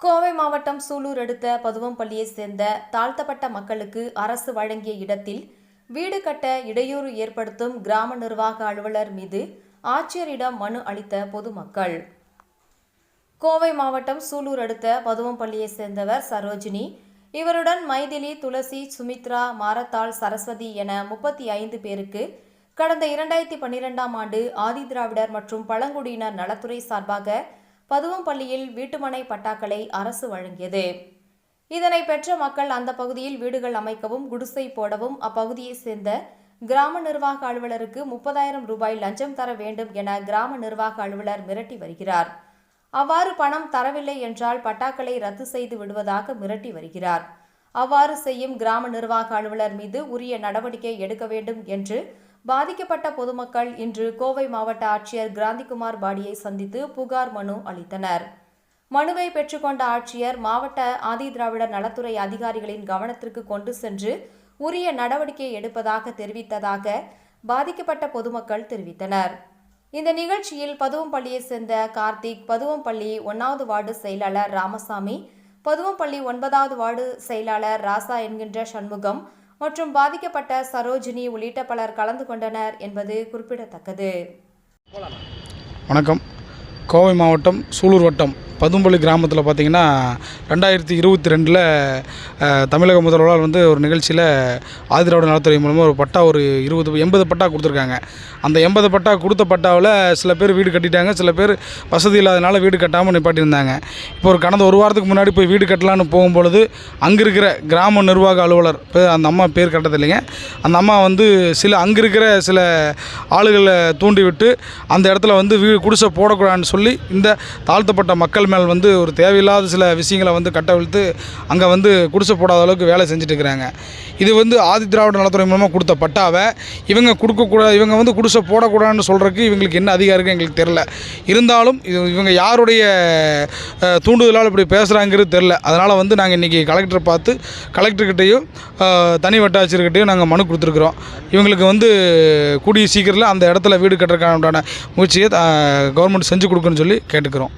கோவை மாவட்டம் சூலூர் அடுத்த பதுவம்பள்ளியைச் சேர்ந்த தாழ்த்தப்பட்ட மக்களுக்கு அரசு வழங்கிய இடத்தில் வீடு கட்ட இடையூறு ஏற்படுத்தும் கிராம நிர்வாக அலுவலர் மீது ஆட்சியரிடம் மனு அளித்த பொதுமக்கள். கோவை மாவட்டம் சூலூர் அடுத்த பதுவம்பள்ளியைச் சேர்ந்தவர் சரோஜினி. இவருடன் மைதிலி துளசி சுமித்ரா மாரத்தாள் சரஸ்வதி என முப்பத்தி ஐந்து பேருக்கு கடந்த இரண்டாயிரத்தி பன்னிரெண்டாம் ஆண்டு ஆதிதிராவிடர் மற்றும் பழங்குடியினர் நலத்துறை சார்பாக பதுவம்பள்ளியில் வீட்டுமனை பட்டாக்களை அரசு வழங்கியது. இதனை பெற்ற மக்கள் அந்த பகுதியில் வீடுகள் அமைக்கவும் குடிசை போடவும் அப்பகுதியைச் சேர்ந்த கிராம நிர்வாக அலுவலருக்கு முப்பதாயிரம் ரூபாய் லஞ்சம் தர வேண்டும் என கிராம நிர்வாக அலுவலர் மிரட்டி வருகிறார். அவ்வாறு பணம் தரவில்லை என்றால் பட்டாக்களை ரத்து செய்து விடுவதாக மிரட்டி வருகிறார். அவ்வாறு செய்யும் கிராம நிர்வாக அலுவலர் மீது உரிய நடவடிக்கை எடுக்க வேண்டும் என்று பாதிக்கப்பட்ட பொதுமக்கள் இன்று கோவை மாவட்ட ஆட்சியர் கிராந்திகுமார் பாடியை சந்தித்து புகார் மனு அளித்தனர். மனுவை பெற்றுக்கொண்ட ஆட்சியர் மாவட்ட ஆதிதிராவிடர் நலத்துறை அதிகாரிகளின் கவனத்திற்கு கொண்டு சென்று உரிய நடவடிக்கை எடுப்பதாக தெரிவித்ததாக பாதிக்கப்பட்ட பொதுமக்கள் தெரிவித்தனர். இந்த நிகழ்ச்சியில் பதுவம்பள்ளியைச் சேர்ந்த கார்த்திக் பதுவம்பள்ளி ஒன்றாவது வார்டு செயலாளர் ராமசாமி பதுவம்பள்ளி ஒன்பதாவது வார்டு செயலாளர் ராசா என்கின்ற சண்முகம் மற்றும் பாதிக்கப்பட்ட சரோஜினி உள்ளிட்ட பலர் கலந்து கொண்டனர் என்பது குறிப்பிடத்தக்கது. வணக்கம். கோவை மாவட்டம் சூலூர் வட்டம் பதும்பள்ளி கிராமத்தில் பார்த்தீங்கன்னா ரெண்டாயிரத்தி இருபத்தி ரெண்டில் தமிழக முதல்வரால் வந்து ஒரு நிகழ்ச்சியில் ஆதிராவிட நலத்துறை மூலமாக ஒரு பட்டா ஒரு இருபது எண்பது பட்டா கொடுத்துருக்காங்க. அந்த எண்பது பட்டா கொடுத்த பட்டாவில் சில பேர் வீடு கட்டிட்டாங்க சில பேர் வசதி இல்லாதனால வீடு கட்டாமல் நிப்பாட்டியிருந்தாங்க. இப்போ ஒரு கடந்த ஒரு வாரத்துக்கு முன்னாடி போய் வீடு கட்டலான்னு போகும்பொழுது அங்கே இருக்கிற கிராம நிர்வாக அலுவலர் அந்த அம்மா பேர் கட்டது இல்லைங்க அந்த அம்மா வந்து சில அங்கே இருக்கிற சில ஆளுகளை தூண்டிவிட்டு அந்த இடத்துல வந்து வீடு குடிசை போடக்கூடாதுன்னு சொல்லி சொல்லி இந்த தாழ்த்தப்பட்ட மக்கள் மேல் வந்து ஒரு தேவையில்லாத சில விஷயங்களை வந்து கட்டவிழ்த்து அங்கே வந்து குடிசை போடாத அளவுக்கு வேலை செஞ்சுட்டு இருக்கிறாங்க இது வந்து ஆதி திராவிட நலத்துறை மூலமாக கொடுத்த பட்டாவை. இவங்க கொடுக்கக்கூடாது இவங்க வந்து குடிசை போடக்கூடாதுன்னு சொல்கிறதுக்கு இவங்களுக்கு என்ன அதிகாரம் இருக்குது எங்களுக்கு தெரில இருந்தாலும் இது இவங்க யாருடைய தூண்டுதலால் இப்படி பேசுகிறாங்கிறது தெரில அதனால் வந்து நாங்கள் இன்றைக்கி கலெக்டரை பார்த்து கலெக்டர்கிட்டையும் தனி வட்டாட்சியர்கிட்டையும் நாங்கள் மனு கொடுத்துருக்குறோம். இவங்களுக்கு வந்து கூடிய சீக்கிரத்தில் அந்த இடத்துல வீடு கட்டுறதுக்கான உண்டான முயற்சியை கவர்மெண்ட் செஞ்சு கொடுக்குன்னு சொல்லி கேட்டுக்கிறோம்.